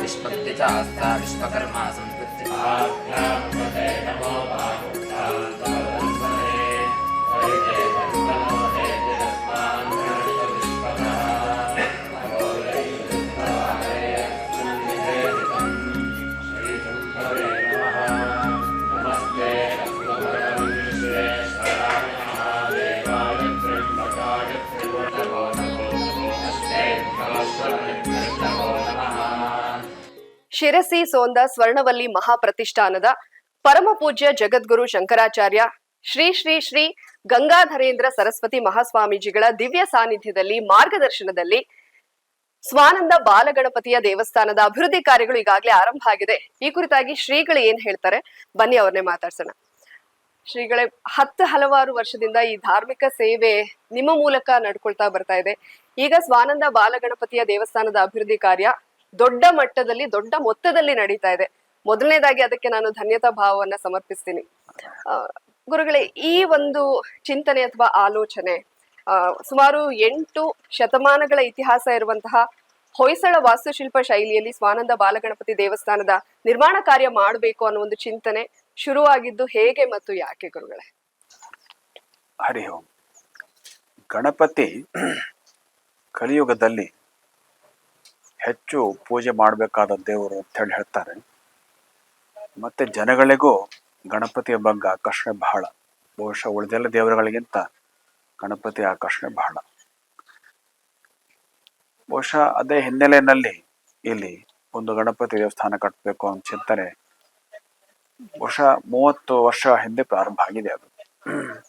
निष्पत्ति च विश्वकर्मा संस्कृति ಶಿರಸಿ ಸೋಂದ ಸ್ವರ್ಣವಲ್ಲಿ ಮಹಾಪ್ರತಿಷ್ಠಾನದ ಪರಮ ಪೂಜ್ಯ ಜಗದ್ಗುರು ಶಂಕರಾಚಾರ್ಯ ಶ್ರೀ ಶ್ರೀ ಶ್ರೀ ಗಂಗಾಧರೇಂದ್ರ ಸರಸ್ವತಿ ಮಹಾಸ್ವಾಮೀಜಿಗಳ ದಿವ್ಯ ಸಾನ್ನಿಧ್ಯದಲ್ಲಿ ಮಾರ್ಗದರ್ಶನದಲ್ಲಿ ಸ್ವಾನಂದ ಬಾಲಗಣಪತಿಯ ದೇವಸ್ಥಾನದ ಅಭಿವೃದ್ಧಿ ಕಾರ್ಯಗಳು ಈಗಾಗಲೇ ಆರಂಭ ಆಗಿದೆ. ಈ ಕುರಿತಾಗಿ ಶ್ರೀಗಳು ಏನ್ ಹೇಳ್ತಾರೆ? ಬನ್ನಿ ಅವ್ರನ್ನೇ ಮಾತಾಡ್ಸೋಣ. ಶ್ರೀಗಳೇ, ಹತ್ತು ಹಲವಾರು ವರ್ಷದಿಂದ ಈ ಧಾರ್ಮಿಕ ಸೇವೆ ನಿಮ್ಮ ಮೂಲಕ ನಡ್ಕೊಳ್ತಾ ಬರ್ತಾ ಇದೆ. ಈಗ ಸ್ವಾನಂದ ಬಾಲಗಣಪತಿಯ ದೇವಸ್ಥಾನದ ಅಭಿವೃದ್ಧಿ ಕಾರ್ಯ ದೊಡ್ಡ ಮಟ್ಟದಲ್ಲಿ, ದೊಡ್ಡ ಮೊತ್ತದಲ್ಲಿ ನಡೀತಾ ಇದೆ. ಮೊದಲನೇದಾಗಿ ಅದಕ್ಕೆ ನಾನು ಧನ್ಯತಾ ಭಾವವನ್ನ ಸಮರ್ಪಿಸ್ತೀನಿ. ಗುರುಗಳೇ, ಈ ಒಂದು ಚಿಂತನೆ ಅಥವಾ ಆಲೋಚನೆ ಸುಮಾರು ಎಂಟು ಶತಮಾನಗಳ ಇತಿಹಾಸ ಇರುವಂತಹ ಹೊಯ್ಸಳ ವಾಸ್ತುಶಿಲ್ಪ ಶೈಲಿಯಲ್ಲಿ ಸ್ವಾನಂದ ಬಾಲಗಣಪತಿ ದೇವಸ್ಥಾನದ ನಿರ್ಮಾಣ ಕಾರ್ಯ ಮಾಡಬೇಕು ಅನ್ನೋ ಒಂದು ಚಿಂತನೆ ಶುರುವಾಗಿದ್ದು ಹೇಗೆ ಮತ್ತು ಯಾಕೆ ಗುರುಗಳೇ? ಹರಿ ಓಂ. ಗಣಪತಿ ಕಲಿಯುಗದಲ್ಲಿ ಹೆಚ್ಚು ಪೂಜೆ ಮಾಡಬೇಕಾದ ದೇವರು ಅಂತ ಹೇಳಿ ಹೇಳ್ತಾರೆ. ಮತ್ತೆ ಜನಗಳಿಗೂ ಗಣಪತಿಯ ಬಗ್ಗೆ ಆಕರ್ಷಣೆ ಬಹಳ. ಬಹುಶಃ ಉಳಿದೆಲ್ಲ ದೇವರುಗಳಿಗಿಂತ ಗಣಪತಿ ಆಕರ್ಷಣೆ ಬಹಳ. ಬಹುಶಃ ಅದೇ ಹಿನ್ನೆಲೆಯಲ್ಲಿ ಇಲ್ಲಿ ಒಂದು ಗಣಪತಿ ದೇವಸ್ಥಾನ ಕಟ್ಟಬೇಕು ಅಂತ ಚಿಂತನೆ ಬಹುಶಃ ಮೂವತ್ತು ವರ್ಷ ಹಿಂದೆ ಪ್ರಾರಂಭ ಆಗಿದೆ ಅದು.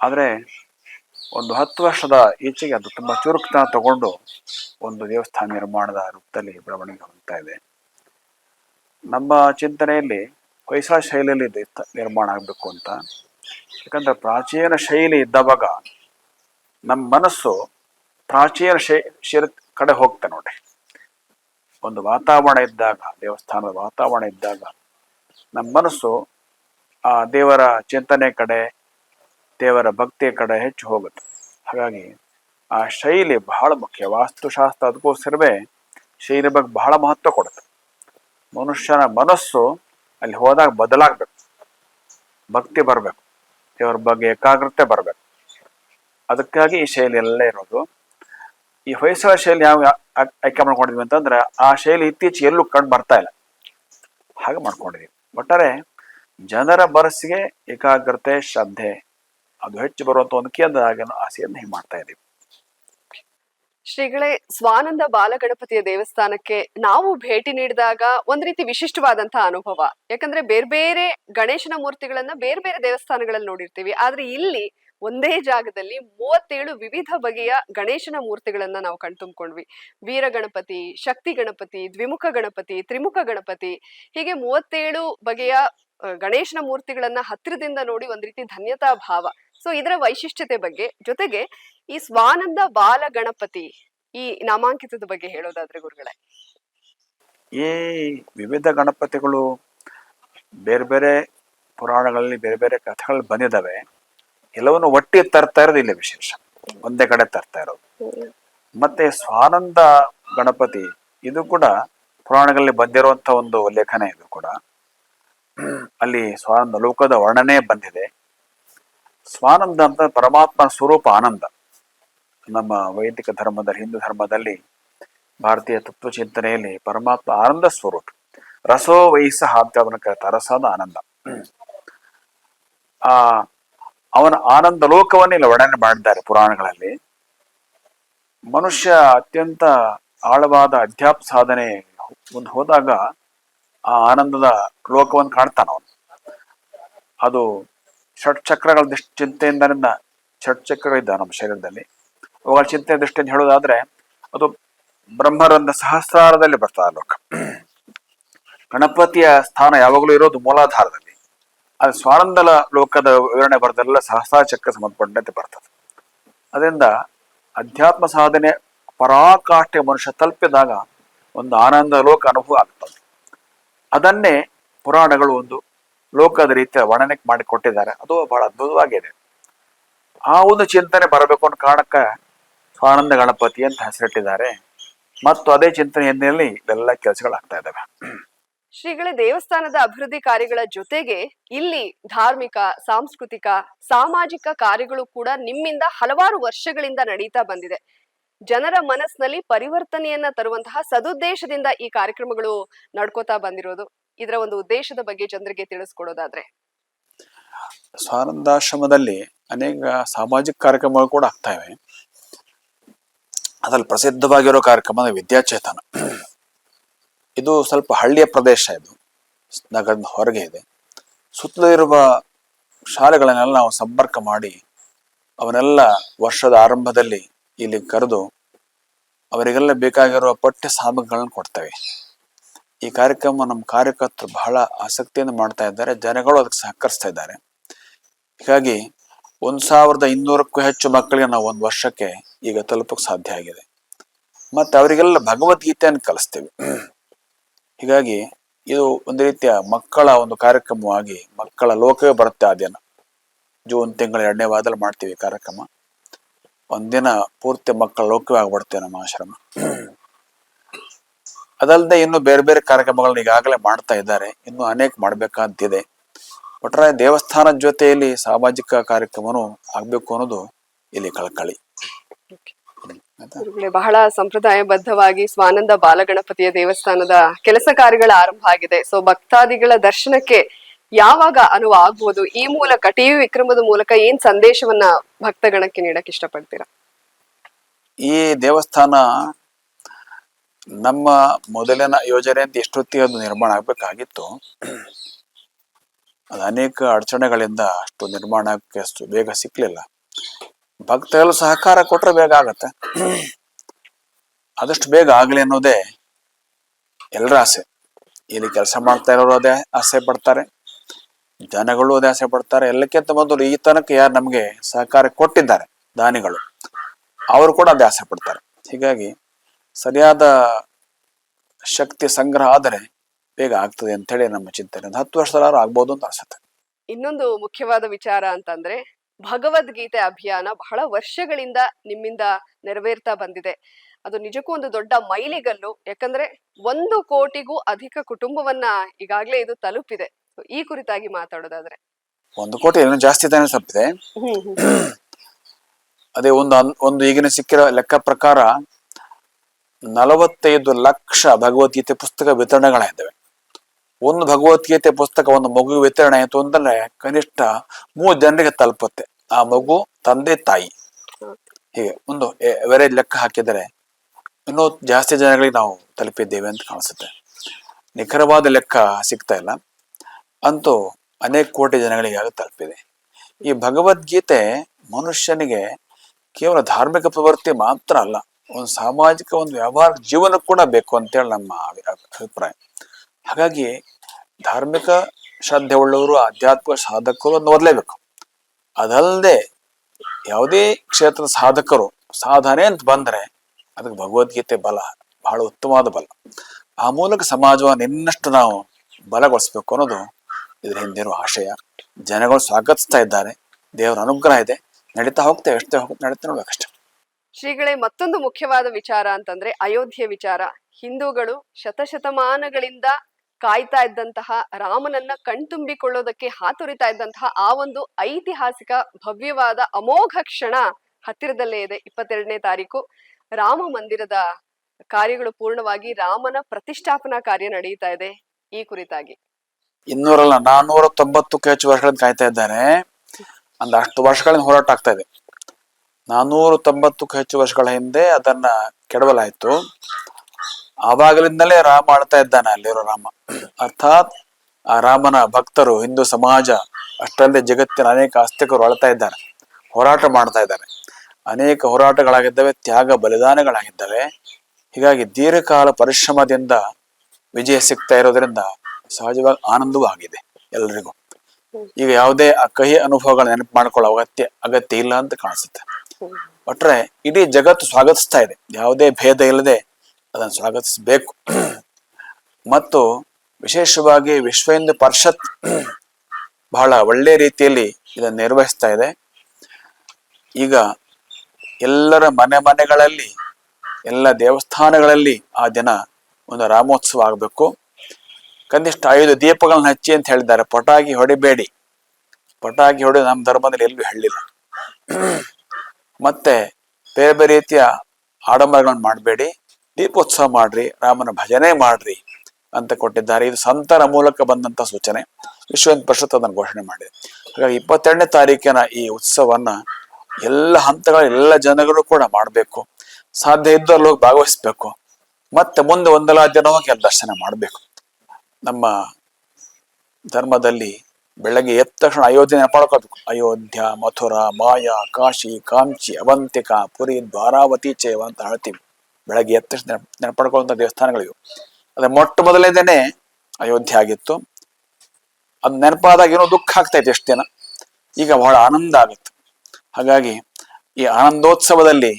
ಆದರೆ ಒಂದು ಹತ್ತು ವರ್ಷದ ಈಚೆಗೆ ಅದು ತುಂಬಾ ಚುರುಕುತನ ತಗೊಂಡು ಒಂದು ದೇವಸ್ಥಾನ ನಿರ್ಮಾಣದ ರೂಪದಲ್ಲಿ ಬೆಳವಣಿಗೆ ಹೊಂದ್ತಾ ಇದೆ. ನಮ್ಮ ಚಿಂತನೆಯಲ್ಲಿ ಹೊಯ್ಸಳ ಶೈಲಿಯಲ್ಲಿ ನಿರ್ಮಾಣ ಆಗಬೇಕು ಅಂತ. ಯಾಕಂದ್ರೆ ಪ್ರಾಚೀನ ಶೈಲಿ ಇದ್ದವಾಗ ನಮ್ಮ ಮನಸ್ಸು ಪ್ರಾಚೀನ ಶೈ, ಶೈಲಿ ಕಡೆ ಹೋಗ್ತಾ ನೋಡ್ರಿ ಒಂದು ವಾತಾವರಣ ಇದ್ದಾಗ, ದೇವಸ್ಥಾನದ ವಾತಾವರಣ ಇದ್ದಾಗ ನಮ್ಮ ಮನಸ್ಸು ಆ ದೇವರ ಚಿಂತನೆ ಕಡೆ ದೇವರ ಭಕ್ತಿಯ ಕಡೆ ಹೆಚ್ಚು ಹೋಗುತ್ತೆ. ಹಾಗಾಗಿ ಆ ಶೈಲಿ ಬಹಳ ಮುಖ್ಯ. ವಾಸ್ತುಶಾಸ್ತ್ರ ಅದಕ್ಕೋಸ್ಕರವೇ ಶೈಲಿ ಬಗ್ಗೆ ಬಹಳ ಮಹತ್ವ ಕೊಡುತ್ತೆ. ಮನುಷ್ಯನ ಮನಸ್ಸು ಅಲ್ಲಿ ಹೋದಾಗ ಬದಲಾಗಬೇಕು. ಭಕ್ತಿ ಬರಬೇಕು. ದೇವರ ಬಗ್ಗೆ ಏಕಾಗ್ರತೆ ಬರಬೇಕು. ಅದಕ್ಕಾಗಿ ಈ ಶೈಲಿ ಎಲ್ಲ ಇರೋದು. ಈ ಹೊಯ್ಸಳ ಶೈಲಿ ಯಾವ ಆಯ್ಕೆ ಮಾಡ್ಕೊಂಡಿದ್ವಿ ಅಂತಂದ್ರೆ ಆ ಶೈಲಿ ಇತ್ತೀಚೆಗೆ ಎಲ್ಲೂ ಕಂಡು ಬರ್ತಾ ಇಲ್ಲ. ಹಾಗೆ ಮಾಡ್ಕೊಂಡಿದ್ವಿ ಒಟ್ಟಾರೆ ಜನರ ಮನಸ್ಸಿಗೆ ಏಕಾಗ್ರತೆ, ಶ್ರದ್ಧೆ ಅದು ಹೆಚ್ಚು ಬರುವಂತ ಒಂದು ಕೇಂದ್ರ ಆಗೋ ಆಸೆಯನ್ನು ಮಾಡ್ತಾ ಇದ್ದೀವಿ. ಶ್ರೀಗಳೇ, ಸ್ವಾನಂದ ಬಾಲಗಣಪತಿಯ ದೇವಸ್ಥಾನಕ್ಕೆ ನಾವು ಭೇಟಿ ನೀಡಿದಾಗ ಒಂದ್ ರೀತಿ ವಿಶಿಷ್ಟವಾದಂತಹ ಅನುಭವ. ಯಾಕಂದ್ರೆ ಬೇರೆ ಬೇರೆ ಗಣೇಶನ ಮೂರ್ತಿಗಳನ್ನ ಬೇರೆ ಬೇರೆ ದೇವಸ್ಥಾನಗಳಲ್ಲಿ ನೋಡಿರ್ತೀವಿ. ಆದ್ರೆ ಇಲ್ಲಿ ಒಂದೇ ಜಾಗದಲ್ಲಿ ಮೂವತ್ತೇಳು ವಿವಿಧ ಬಗೆಯ ಗಣೇಶನ ಮೂರ್ತಿಗಳನ್ನ ನಾವು ಕಣ್ತುಂಬಿಕೊಂಡ್ವಿ. ವೀರ ಗಣಪತಿ, ಶಕ್ತಿ ಗಣಪತಿ, ದ್ವಿಮುಖ ಗಣಪತಿ, ತ್ರಿಮುಖ ಗಣಪತಿ, ಹೀಗೆ ಮೂವತ್ತೇಳು ಬಗೆಯ ಗಣೇಶನ ಮೂರ್ತಿಗಳನ್ನ ಹತ್ತಿರದಿಂದ ನೋಡಿ ಒಂದ್ ರೀತಿ ಧನ್ಯತಾ ಭಾವ. ಸೊ ಇದರ ವೈಶಿಷ್ಟ್ಯತೆ ಬಗ್ಗೆ ಜೊತೆಗೆ ಈ ಸ್ವಾನಂದ ಬಾಲ ಗಣಪತಿ ಈ ನಾಮಾಂಕಿತದ ಬಗ್ಗೆ ಹೇಳೋದಾದ್ರೆ ಗುರುಗಳೇ. ಈ ವಿವಿಧ ಗಣಪತಿಗಳು ಬೇರೆ ಬೇರೆ ಪುರಾಣಗಳಲ್ಲಿ ಬೇರೆ ಬೇರೆ ಕಥೆಗಳು ಬಂದಿದ್ದಾವೆ. ಎಲ್ಲವನ್ನು ಒಟ್ಟಿಗೆ ತರ್ತಾ ಇರೋದು ಇಲ್ಲಿ ವಿಶೇಷ. ಒಂದೇ ಕಡೆ ತರ್ತಾ ಇರೋದು. ಮತ್ತೆ ಸ್ವಾನಂದ ಗಣಪತಿ, ಇದು ಕೂಡ ಪುರಾಣಗಳಲ್ಲಿ ಬಂದಿರುವಂತ ಒಂದು ಲೇಖನ ಇದು ಕೂಡ. ಅಲ್ಲಿ ಸ್ವಾನಂದ ಲೋಕದ ವರ್ಣನೆ ಬಂದಿದೆ. ಸ್ವಾನಂದ ಅಂತ ಪರಮಾತ್ಮ ಸ್ವರೂಪ ಆನಂದ. ನಮ್ಮ ವೈದಿಕ ಧರ್ಮದಲ್ಲಿ, ಹಿಂದೂ ಧರ್ಮದಲ್ಲಿ, ಭಾರತೀಯ ತತ್ವ ಚಿಂತನೆಯಲ್ಲಿ ಪರಮಾತ್ಮ ಆನಂದ ಸ್ವರೂಪ. ರಸೋ ವಯಸ್ಸ ತರಸದ ರಸದ ಆನಂದ. ಆ, ಅವನ ಆನಂದ ಲೋಕವನ್ನೇ ಇಲ್ಲಿ ವರ್ಣನೆ ಮಾಡಿದ್ದಾರೆ ಪುರಾಣಗಳಲ್ಲಿ. ಮನುಷ್ಯ ಅತ್ಯಂತ ಆಳವಾದ ಅಧ್ಯಾಪ ಸಾಧನೆ ಮುಂದೆ ಹೋದಾಗ ಆ ಆನಂದದ ಲೋಕವನ್ನು ಕಾಣ್ತಾನ ಅವನು. ಅದು ಷಟ್ ಚಕ್ರಗಳ ದೃಷ್ಟಿ ಚಿಂತೆಯಿಂದ ಷಟ್ ಚಕ್ರಗಳಿದ್ದಾವೆ ನಮ್ಮ ಶರೀರದಲ್ಲಿ. ಅವುಗಳ ಚಿಂತೆ ದೃಷ್ಟಿಯಿಂದ ಹೇಳೋದಾದ್ರೆ ಅದು ಬ್ರಹ್ಮರಂಧ ಸಹಸ್ರಾರದಲ್ಲಿ ಬರ್ತಾ ಲೋಕ. ಗಣಪತಿಯ ಸ್ಥಾನ ಯಾವಾಗಲೂ ಇರೋದು ಮೂಲಾಧಾರದಲ್ಲಿ. ಅದು ಸ್ವಾನಂದಲ ಲೋಕದ ವಿವರಣೆ ಬರೆದೆಲ್ಲ ಸಹಸ್ರ ಚಕ್ರ ಸಂಬಂಧಪಟ್ಟಂತೆ ಬರ್ತದೆ. ಅದರಿಂದ ಅಧ್ಯಾತ್ಮ ಸಾಧನೆ ಪರಾಕಾಷ್ಠೆ ಮನುಷ್ಯ ತಲುಪಿದಾಗ ಒಂದು ಆನಂದ ಲೋಕ ಅನುಭವ ಆಗ್ತದೆ. ಅದನ್ನೇ ಪುರಾಣಗಳು ಒಂದು ಲೋಕದ ರೀತಿಯ ವರ್ಣನೆ ಮಾಡಿ ಕೊಟ್ಟಿದ್ದಾರೆ ಅದು ಬಹಳ ಅದ್ಭುತವಾಗಿದೆ. ಆ ಒಂದು ಚಿಂತನೆ ಬರಬೇಕು ಅನ್ನೋ ಕಾರಣಕ್ಕೆ ಸ್ವಾನಂದ ಗಣಪತಿ ಅಂತ ಹೆಸರಿಟ್ಟಿದ್ದಾರೆ. ಮತ್ತು ಅದೇ ಚಿಂತನೆ ಹಿನ್ನೆಲೆಯಲ್ಲಿ ಇವೆಲ್ಲ ಕೆಲಸಗಳಾಗ್ತಾ ಇದ್ದಾವೆ. ಶ್ರೀಗಳ ದೇವಸ್ಥಾನದ ಅಭಿವೃದ್ಧಿ ಕಾರ್ಯಗಳ ಜೊತೆಗೆ ಇಲ್ಲಿ ಧಾರ್ಮಿಕ, ಸಾಂಸ್ಕೃತಿಕ, ಸಾಮಾಜಿಕ ಕಾರ್ಯಗಳು ಕೂಡ ನಿಮ್ಮಿಂದ ಹಲವಾರು ವರ್ಷಗಳಿಂದ ನಡೀತಾ ಬಂದಿದೆ. ಜನರ ಮನಸ್ಸಿನಲ್ಲಿ ಪರಿವರ್ತನೆಯನ್ನ ತರುವಂತಹ ಸದುದ್ದೇಶದಿಂದ ಈ ಕಾರ್ಯಕ್ರಮಗಳು ನಡ್ಕೋತಾ ಬಂದಿರೋದು. ಇದರ ಒಂದು ಉದ್ದೇಶದ ಬಗ್ಗೆ ಜನರಿಗೆ ತಿಳಿಸ್ಕೊಡೋದಾದ್ರೆ? ಸ್ವಾನಂದಾಶ್ರಮದಲ್ಲಿ ಅನೇಕ ಸಾಮಾಜಿಕ ಕಾರ್ಯಕ್ರಮಗಳು ಕೂಡ ಆಗ್ತಾ ಇವೆ. ಅದ್ರಲ್ಲಿ ಪ್ರಸಿದ್ಧವಾಗಿರೋ ಕಾರ್ಯಕ್ರಮ ವಿದ್ಯಾಚೇತನ. ಇದು ಸ್ವಲ್ಪ ಹಳ್ಳಿಯ ಪ್ರದೇಶ ಇದು. ನಗರದ ಹೊರಗೆ ಇದೆ. ಸುತ್ತಲೂ ಇರುವ ಶಾಲೆಗಳನ್ನೆಲ್ಲ ನಾವು ಸಂಪರ್ಕ ಮಾಡಿ ಅವನ್ನೆಲ್ಲ ವರ್ಷದ ಆರಂಭದಲ್ಲಿ ಇಲ್ಲಿ ಕರೆದು ಅವರಿಗೆಲ್ಲ ಬೇಕಾಗಿರುವ ಪಠ್ಯ ಸಾಮಗ್ರಿಗಳನ್ನು ಕೊಡ್ತೇವೆ. ಈ ಕಾರ್ಯಕ್ರಮ ನಮ್ಮ ಕಾರ್ಯಕರ್ತರು ಬಹಳ ಆಸಕ್ತಿಯಿಂದ ಮಾಡ್ತಾ ಇದ್ದಾರೆ, ಜನಗಳು ಅದಕ್ಕೆ ಸಹಕರಿಸ್ತಾ ಇದ್ದಾರೆ. ಹೀಗಾಗಿ ಒಂದ್ ಸಾವಿರದ ಇನ್ನೂರಕ್ಕೂ ಹೆಚ್ಚು ಮಕ್ಕಳಿಗೆ ನಾವು ಒಂದು ವರ್ಷಕ್ಕೆ ಈಗ ತಲುಪಕ್ಕೆ ಸಾಧ್ಯ ಆಗಿದೆ. ಮತ್ತೆ ಅವರಿಗೆಲ್ಲ ಭಗವದ್ಗೀತೆಯನ್ನು ಕಲಿಸ್ತೇವೆ. ಹೀಗಾಗಿ ಇದು ಒಂದು ರೀತಿಯ ಮಕ್ಕಳ ಒಂದು ಕಾರ್ಯಕ್ರಮವಾಗಿ ಮಕ್ಕಳ ಲೋಕವೇ ಬರುತ್ತೆ ಆ ದಿನ. ಜೂನ್ ತಿಂಗಳ ಎರಡನೇ ವಾರದಲ್ಲಿ ಮಾಡ್ತೀವಿ ಕಾರ್ಯಕ್ರಮ. ಒಂದಿನ ಪೂರ್ತಿ ಮಕ್ಕಳ ಲೋಕವೇ ಆಗ್ಬಿಡುತ್ತೆ ನಮ್ಮ ಆಶ್ರಮ. ಅದಲ್ಲದೆ ಇನ್ನು ಬೇರೆ ಬೇರೆ ಕಾರ್ಯಕ್ರಮಗಳನ್ನ ಈಗಾಗಲೇ ಮಾಡ್ತಾ ಇದ್ದಾರೆ. ಇನ್ನು ಅನೇಕ ಮಾಡಬೇಕಂತಿದೆ ಒಟ್ಟಾರೆ ದೇವಸ್ಥಾನದ ಜೊತೆಯಲ್ಲಿ ಸಾಮಾಜಿಕ ಕಾರ್ಯಕ್ರಮನು ಆಗ್ಬೇಕು ಅನ್ನೋದು ಇಲ್ಲಿ ಕಳಕಳಿ. ಬಹಳ ಸಂಪ್ರದಾಯಬದ್ಧವಾಗಿ ಸ್ವಾನಂದ ಬಾಲಗಣಪತಿಯ ದೇವಸ್ಥಾನದ ಕೆಲಸ ಕಾರ್ಯಗಳ ಆರಂಭ ಆಗಿದೆ. ಸೊ ಭಕ್ತಾದಿಗಳ ದರ್ಶನಕ್ಕೆ ಯಾವಾಗ ಅನುವು ಆಗ್ಬೋದು? ಈ ಮೂಲಕ ಟಿವಿ ವಿಕ್ರಮದ ಮೂಲಕ ಏನ್ ಸಂದೇಶವನ್ನ ಭಕ್ತಗಣಕ್ಕೆ ನೀಡಕ್ ಇಷ್ಟಪಡ್ತೀರಾ? ಈ ದೇವಸ್ಥಾನ ನಮ್ಮ ಮೊದಲಿನ ಯೋಜನೆ ಅಂತ ಎಷ್ಟೊತ್ತಿಗೆ ಅದು ನಿರ್ಮಾಣ ಆಗ್ಬೇಕಾಗಿತ್ತು? ಅದು ಅನೇಕ ಅಡಚಣೆಗಳಿಂದ ಅಷ್ಟು ನಿರ್ಮಾಣ ಆಗಕ್ಕೆ ಅಷ್ಟು ಬೇಗ ಸಿಕ್ಲಿಲ್ಲ. ಭಕ್ತಗಳು ಸಹಕಾರ ಕೊಟ್ರೆ ಬೇಗ ಆಗತ್ತೆ. ಆದಷ್ಟು ಬೇಗ ಆಗ್ಲಿ ಅನ್ನೋದೇ ಎಲ್ಲರ ಆಸೆ. ಇಲ್ಲಿ ಕೆಲಸ ಮಾಡ್ತಾ ಇರೋರು ಅದೇ ಆಸೆ ಪಡ್ತಾರೆ. ಜನಗಳು ಅದೇ ಆಸೆ ಪಡ್ತಾರೆ. ಎಲ್ಲಕ್ಕಿಂತ ಮೊದಲು ಈ ತನಕ ಯಾರು ನಮಗೆ ಸಹಕಾರ ಕೊಟ್ಟಿದ್ದಾರೆ ದಾನಿಗಳು, ಅವರು ಕೂಡ ಅದೇ ಆಸೆ ಪಡ್ತಾರೆ. ಹೀಗಾಗಿ ಸರಿಯಾದ ಶಕ್ತಿ ಸಂಗ್ರಹ ಆದರೆ ಬೇಗ ಆಗ್ತದೆ ಅಂತೇಳಿ ನಮ್ಮ ಚಿಂತನೆ. ಒಂದು ಹತ್ತು ವರ್ಷದಲ್ಲಾರು ಆಗ್ಬೋದು ಅಂತ ಅನ್ಸುತ್ತೆ. ಇನ್ನೊಂದು ಮುಖ್ಯವಾದ ವಿಚಾರ ಅಂತಂದ್ರೆ ಭಗವದ್ಗೀತೆ ಅಭಿಯಾನ ಬಹಳ ವರ್ಷಗಳಿಂದ ನಿಮ್ಮಿಂದ ನೆರವೇರ್ತಾ ಬಂದಿದೆ. ಅದು ನಿಜಕ್ಕೂ ಒಂದು ದೊಡ್ಡ ಮೈಲಿಗಲ್ಲು. ಯಾಕಂದ್ರೆ ಒಂದು ಕೋಟಿಗೂ ಅಧಿಕ ಕುಟುಂಬವನ್ನ ಈಗಾಗ್ಲೇ ಇದು ತಲುಪಿದೆ. ಈ ಕುರಿತಾಗಿ ಮಾತಾಡೋದಾದ್ರೆ. ಒಂದು ಕೋಟಿ ಏನೋ ಜಾಸ್ತಿ ತಾನೇ ತಪ್ಪಿದೆ ಅದೇ ಒಂದು ಒಂದು ಈಗಿನ ಸಿಕ್ಕಿರೋ ಲೆಕ್ಕ ಪ್ರಕಾರ ನಲವತ್ತೈದು ಲಕ್ಷ ಭಗವದ್ಗೀತೆ ಪುಸ್ತಕ ವಿತರಣೆಗಳಾಗಿದ್ದಾವೆ ಒಂದು ಭಗವದ್ಗೀತೆ ಪುಸ್ತಕ, ಒಂದು ಮಗು ವಿತರಣೆ ಆಯಿತು ಅಂತಂದ್ರೆ ಕನಿಷ್ಠ ಮೂರು ಜನರಿಗೆ ತಲುಪುತ್ತೆ. ಆ ಮಗು ತಂದೆ, ತಾಯಿ. ಹೀಗೆ ಒಂದು ಎವರೇಜ್ ಲೆಕ್ಕ ಹಾಕಿದರೆ ಇನ್ನೂ ಜಾಸ್ತಿ ಜನಗಳಿಗೆ ನಾವು ತಲುಪಿದ್ದೇವೆ ಅಂತ ಕಾಣಿಸುತ್ತೆ. ನಿಖರವಾದ ಲೆಕ್ಕ ಸಿಗ್ತಾ ಇಲ್ಲ. ಅಂತೂ ಅನೇಕ ಕೋಟಿ ಜನಗಳಿಗೆ ಆಗ ತಲುಪಿದೆ. ಈ ಭಗವದ್ಗೀತೆ ಮನುಷ್ಯನಿಗೆ ಕೇವಲ ಧಾರ್ಮಿಕ ಪ್ರವೃತ್ತಿ ಮಾತ್ರ ಅಲ್ಲ ಒಂದು ಸಾಮಾಜಿಕ ಒಂದು ವ್ಯವಹಾರ ಜೀವನ ಕೂಡ ಬೇಕು ಅಂತೇಳಿ ನಮ್ಮ ಅಭಿ- ಅಭಿಪ್ರಾಯ. ಹಾಗಾಗಿ ಧಾರ್ಮಿಕ ಶ್ರದ್ಧೆ ಉಳ್ಳವರು, ಆಧ್ಯಾತ್ಮಿಕ ಸಾಧಕರು ಓದಲೇಬೇಕು. ಅದಲ್ಲದೆ ಯಾವುದೇ ಕ್ಷೇತ್ರದ ಸಾಧಕರು, ಸಾಧನೆ ಅಂತ ಬಂದರೆ ಅದಕ್ಕೆ ಭಗವದ್ಗೀತೆ ಬಲ, ಬಹಳ ಉತ್ತಮವಾದ ಬಲ. ಆ ಮೂಲಕ ಸಮಾಜವನ್ನು ಇನ್ನಷ್ಟು ನಾವು ಬಲಗೊಳಿಸ್ಬೇಕು ಅನ್ನೋದು ಇದ್ರ ಹಿಂದಿರುವ ಆಶಯ. ಜನಗಳು ಸ್ವಾಗತಿಸ್ತಾ ಇದ್ದಾರೆ. ದೇವರ ಅನುಗ್ರಹ ಇದೆ. ನಡೀತಾ ಹೋಗ್ತೇವೆ, ಎಷ್ಟೇ ಹೋಗ್ತಾ ನಡೀತಾ ನೋಡ್ಬೇಕಷ್ಟೇ. ಶ್ರೀಗಳೇ, ಮತ್ತೊಂದು ಮುಖ್ಯವಾದ ವಿಚಾರ ಅಂತಂದ್ರೆ ಅಯೋಧ್ಯೆ ವಿಚಾರ. ಹಿಂದೂಗಳು ಶತಶತಮಾನಗಳಿಂದ ಕಾಯ್ತಾ ಇದ್ದಂತಹ, ರಾಮನನ್ನ ಕಣ್ತುಂಬಿಕೊಳ್ಳೋದಕ್ಕೆ ಹಾತೊರಿತಾ ಇದ್ದಂತಹ ಆ ಒಂದು ಐತಿಹಾಸಿಕ, ಭವ್ಯವಾದ, ಅಮೋಘ ಕ್ಷಣ ಹತ್ತಿರದಲ್ಲೇ ಇದೆ ಇಪ್ಪತ್ತೆರಡನೇ ತಾರೀಕು. ರಾಮ ಮಂದಿರದ ಕಾರ್ಯಗಳು ಪೂರ್ಣವಾಗಿ ರಾಮನ ಪ್ರತಿಷ್ಠಾಪನಾ ಕಾರ್ಯ ನಡೆಯುತ್ತಾ ಇದೆ ಈ ಕುರಿತಾಗಿ. ಇನ್ನೂರಲ್ಲ ನಾನ್ನೂರ ತೊಂಬತ್ತಕ್ಕೂ ಹೆಚ್ಚು ವರ್ಷಗಳಿಂದ ಕಾಯ್ತಾ ಇದ್ದಾರೆ ಒಂದು ಅಷ್ಟು ವರ್ಷಗಳಿಂದ ಹೋರಾಟ ಆಗ್ತಾ ಇದೆ. ನಾನ್ನೂರ ತೊಂಬತ್ತಕ್ಕೂ ಹೆಚ್ಚು ವರ್ಷಗಳ ಹಿಂದೆ ಅದನ್ನ ಕೆಡವಲಾಯಿತು. ಆವಾಗಲಿಂದಲೇ ರಾಮ ಆಳ್ತಾ ಇದ್ದಾನೆ ಅಲ್ಲಿರೋ ರಾಮ. ಅರ್ಥಾತ್ ಆ ರಾಮನ ಭಕ್ತರು, ಹಿಂದೂ ಸಮಾಜ ಅಷ್ಟಲ್ಲದೆ ಜಗತ್ತಿನ ಅನೇಕ ಆಸ್ತಿಕರು ಅಳ್ತಾ ಇದ್ದಾರೆ, ಹೋರಾಟ ಮಾಡ್ತಾ ಇದ್ದಾರೆ. ಅನೇಕ ಹೋರಾಟಗಳಾಗಿದ್ದಾವೆ, ತ್ಯಾಗ ಬಲಿದಾನಗಳಾಗಿದ್ದಾವೆ. ಹೀಗಾಗಿ ದೀರ್ಘಕಾಲ ಪರಿಶ್ರಮದಿಂದ ವಿಜಯ ಸಿಗ್ತಾ ಇರೋದ್ರಿಂದ ಸಹಜವಾಗಿ ಆನಂದವೂ ಆಗಿದೆ ಎಲ್ರಿಗೂ. ಈಗ ಯಾವುದೇ ಆ ಕಹಿ ಅನುಭವಗಳ ನೆನಪು ಮಾಡ್ಕೊಳ್ಳೋ ಅಗತ್ಯ ಅಗತ್ಯ ಇಲ್ಲ ಅಂತ ಕಾಣಿಸುತ್ತೆ. ಒಟ್ರೆ ಇಡೀ ಜಗತ್ತು ಸ್ವಾಗತಿಸ್ತಾ ಇದೆ. ಯಾವುದೇ ಭೇದ ಇಲ್ಲದೆ ಅದನ್ನು ಸ್ವಾಗತಿಸಬೇಕು. ಮತ್ತು ವಿಶೇಷವಾಗಿ ವಿಶ್ವ ಹಿಂದೂ ಪರಿಷತ್ ಬಹಳ ಒಳ್ಳೆ ರೀತಿಯಲ್ಲಿ ಇದನ್ನು ನಿರ್ವಹಿಸ್ತಾ ಇದೆ. ಈಗ ಎಲ್ಲರ ಮನೆ ಮನೆಗಳಲ್ಲಿ, ಎಲ್ಲ ದೇವಸ್ಥಾನಗಳಲ್ಲಿ ಆ ದಿನ ಒಂದು ರಾಮೋತ್ಸವ ಆಗಬೇಕು. ಕನಿಷ್ಠ ಐದು ದೀಪಗಳನ್ನ ಹಚ್ಚಿ ಅಂತ ಹೇಳಿದ್ದಾರೆ. ಪಟಾಕಿ ಹೊಡಿಬೇಡಿ. ಪಟಾಕಿ ಹೊಡೆದು ನಮ್ಮ ಧರ್ಮದಲ್ಲಿ ಎಲ್ಲೂ ಹೇಳಿಲ್ಲ ಮತ್ತೆ ಬೇರೆ ಬೇರೆ ರೀತಿಯ ಆಡಂಬರಗಳನ್ನು ಮಾಡಬೇಡಿ. ದೀಪೋತ್ಸವ ಮಾಡ್ರಿ, ರಾಮನ ಭಜನೆ ಮಾಡ್ರಿ ಅಂತ ಕೊಟ್ಟಿದ್ದಾರೆ. ಇದು ಸಂತರ ಮೂಲಕ ಬಂದಂತ ಸೂಚನೆ. ವಿಶ್ವ ಪರಿಷತ್ ಅದನ್ನು ಘೋಷಣೆ ಮಾಡಿದೆ. ಹಾಗಾಗಿ ಇಪ್ಪತ್ತೆರಡನೇ ತಾರೀಕಿನ ಈ ಉತ್ಸವವನ್ನ ಎಲ್ಲ ಹಂತಗಳ ಎಲ್ಲ ಜನಗಳು ಕೂಡ ಮಾಡಬೇಕು. ಸಾಧ್ಯ ಇದ್ದವ್ರಲ್ಲಿ ಹೋಗಿ ಭಾಗವಹಿಸ್ಬೇಕು. ಮತ್ತೆ ಮುಂದೆ ಒಂದಲ್ಲ ಜನ ಹೋಗಿ ಅಲ್ಲಿ ದರ್ಶನ ಮಾಡಬೇಕು. ನಮ್ಮ ಧರ್ಮದಲ್ಲಿ ಬೆಳಗ್ಗೆ ಎದ್ದ ತಕ್ಷಣ ಅಯೋಧ್ಯೆ ನೆನಪಾಡ್ಕೋದು ಅಯೋಧ್ಯ, ಮಥುರಾ, ಮಾಯಾ, ಕಾಶಿ, ಕಾಂಚಿ, ಅವಂತಿಕಾ, ಪುರಿ, ದ್ವಾರಾವತಿ, ಚೇವ ಅಂತ ಹೇಳ್ತೀವಿ. ಬೆಳಗ್ಗೆ ಎದ್ದ ತಕ್ಷಣ ನೆನಪ್ ನೆನಪಾಡ್ಕೊಳ್ಳುವಂಥ ದೇವಸ್ಥಾನಗಳಿವು. ಅದ್ರ ಮೊಟ್ಟ ಮೊದಲನೇದೇನೆ ಅಯೋಧ್ಯೆ ಆಗಿತ್ತು. ಅದು ನೆನಪಾದಾಗ ಏನೋ ದುಃಖ ಆಗ್ತಾ ಇತ್ತು ಎಷ್ಟು ದಿನ. ಈಗ ಬಹಳ ಆನಂದ ಆಗುತ್ತೆ. ಹಾಗಾಗಿ ಈ ಆನಂದೋತ್ಸವದಲ್ಲಿ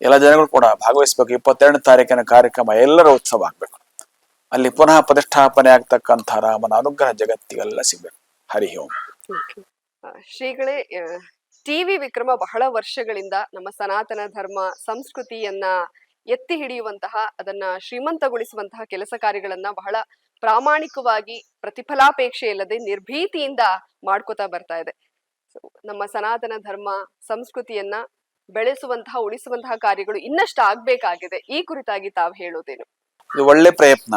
ಎಲ್ಲ ಜನಗಳು ಕೂಡ ಭಾಗವಹಿಸಬೇಕು. ಇಪ್ಪತ್ತೆರಡನೇ ತಾರೀಕಿನ ಕಾರ್ಯಕ್ರಮ ಎಲ್ಲರ ಉತ್ಸವ ಆಗ್ಬೇಕು. ಅಲ್ಲಿ ಪುನಃ ಪ್ರತಿಷ್ಠಾಪನೆ ಆಗ್ತಕ್ಕಂಥ ರಾಮನ ಅನುಗ್ರಹ ಜಗತ್ತಿಗೆಲ್ಲ ಸಿಗ್ಬೇಕು. ಹರಿ ಓಂ. ಶ್ರೀಗಳೇ ಟಿವಿ ವಿಕ್ರಮ ಬಹಳ ವರ್ಷಗಳಿಂದ ನಮ್ಮ ಸನಾತನ ಧರ್ಮ ಸಂಸ್ಕೃತಿಯನ್ನ ಎತ್ತಿ ಹಿಡಿಯುವಂತಹ ಅದನ್ನ ಶ್ರೀಮಂತಗೊಳಿಸುವಂತಹ ಕೆಲಸ ಕಾರ್ಯಗಳನ್ನ ಬಹಳ ಪ್ರಾಮಾಣಿಕವಾಗಿ ಪ್ರತಿಫಲಾಪೇಕ್ಷೆ ಇಲ್ಲದೆ ನಿರ್ಭೀತಿಯಿಂದ ಮಾಡ್ಕೋತಾ ಬರ್ತಾ ಇದೆ. ನಮ್ಮ ಸನಾತನ ಧರ್ಮ ಸಂಸ್ಕೃತಿಯನ್ನ ಬೆಳೆಸುವಂತಹ ಉಳಿಸುವಂತಹ ಕಾರ್ಯಗಳು ಇನ್ನಷ್ಟು ಆಗ್ಬೇಕಾಗಿದೆ. ಈ ಕುರಿತಾಗಿ ತಾವು ಹೇಳೋದೇನು? ಒಳ್ಳೆ ಪ್ರಯತ್ನ.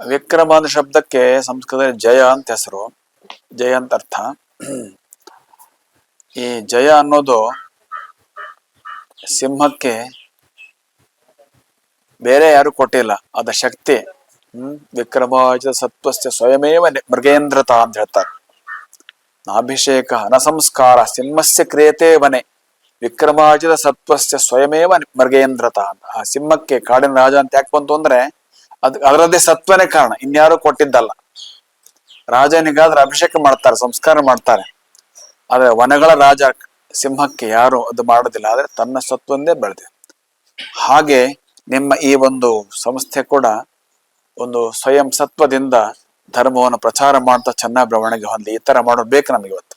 ವಿಕ್ರಮ ಅನ್ನೋ ಶಬ್ದಕ್ಕೆ ಸಂಸ್ಕೃತದಲ್ಲಿ ಜಯ ಅಂತ ಹೆಸರು. ಜಯ ಅಂತ ಅರ್ಥ. ಈ ಜಯ ಅನ್ನೋದು ಸಿಂಹಕ್ಕೆ ಬೇರೆ ಯಾರು ಕೊಟ್ಟಿಲ್ಲ. ಅದ ಶಕ್ತಿ. ಹ್ಮ್, ವಿಕ್ರಮಾಜಿತ ಸತ್ವಸ್ಯ ಸ್ವಯಮೇವ ಮೃಗೇಂದ್ರತ ಅಂತ ಹೇಳ್ತಾರೆ. ನಾಭಿಷೇಕ ಸಂಸ್ಕಾರ ಸಿಂಹಸ್ಯ ಕ್ರಿಯತೆ ವನೆ ವಿಕ್ರಮಾಜಿತ ಸತ್ವಸ್ಯ ಸ್ವಯಮೇವ ಮೃಗೇಂದ್ರತ ಆ ಸಿಂಹಕ್ಕೆ ಕಾಡಿನ ರಾಜ ಅಂತ ಯಾಕೆ ಬಂತು ಅಂದ್ರೆ ಅದ್ ಅದರದ್ದೇ ಸತ್ವನೇ ಕಾರಣ. ಇನ್ಯಾರು ಕೊಟ್ಟಿದ್ದಲ್ಲ. ರಾಜನಿಗಾದ್ರೆ ಅಭಿಷೇಕ ಮಾಡ್ತಾರೆ, ಸಂಸ್ಕಾರ ಮಾಡ್ತಾರೆ. ಆದ್ರೆ ವನಗಳ ರಾಜ ಸಿಂಹಕ್ಕೆ ಯಾರು ಅದು ಮಾಡೋದಿಲ್ಲ. ಆದ್ರೆ ತನ್ನ ಸತ್ವಂದೇ ಬೆಳೆದಿದೆ. ಹಾಗೆ ನಿಮ್ಮ ಈ ಒಂದು ಸಂಸ್ಥೆ ಕೂಡ ಒಂದು ಸ್ವಯಂ ಸತ್ವದಿಂದ ಧರ್ಮವನ್ನು ಪ್ರಚಾರ ಮಾಡ್ತಾ ಚೆನ್ನಾಗಿ ಬೆಳವಣಿಗೆ ಹೊಂದಿ ಈ ತರ ಮಾಡೋದು ಬೇಕು ನಮಗೆ ಇವತ್ತು.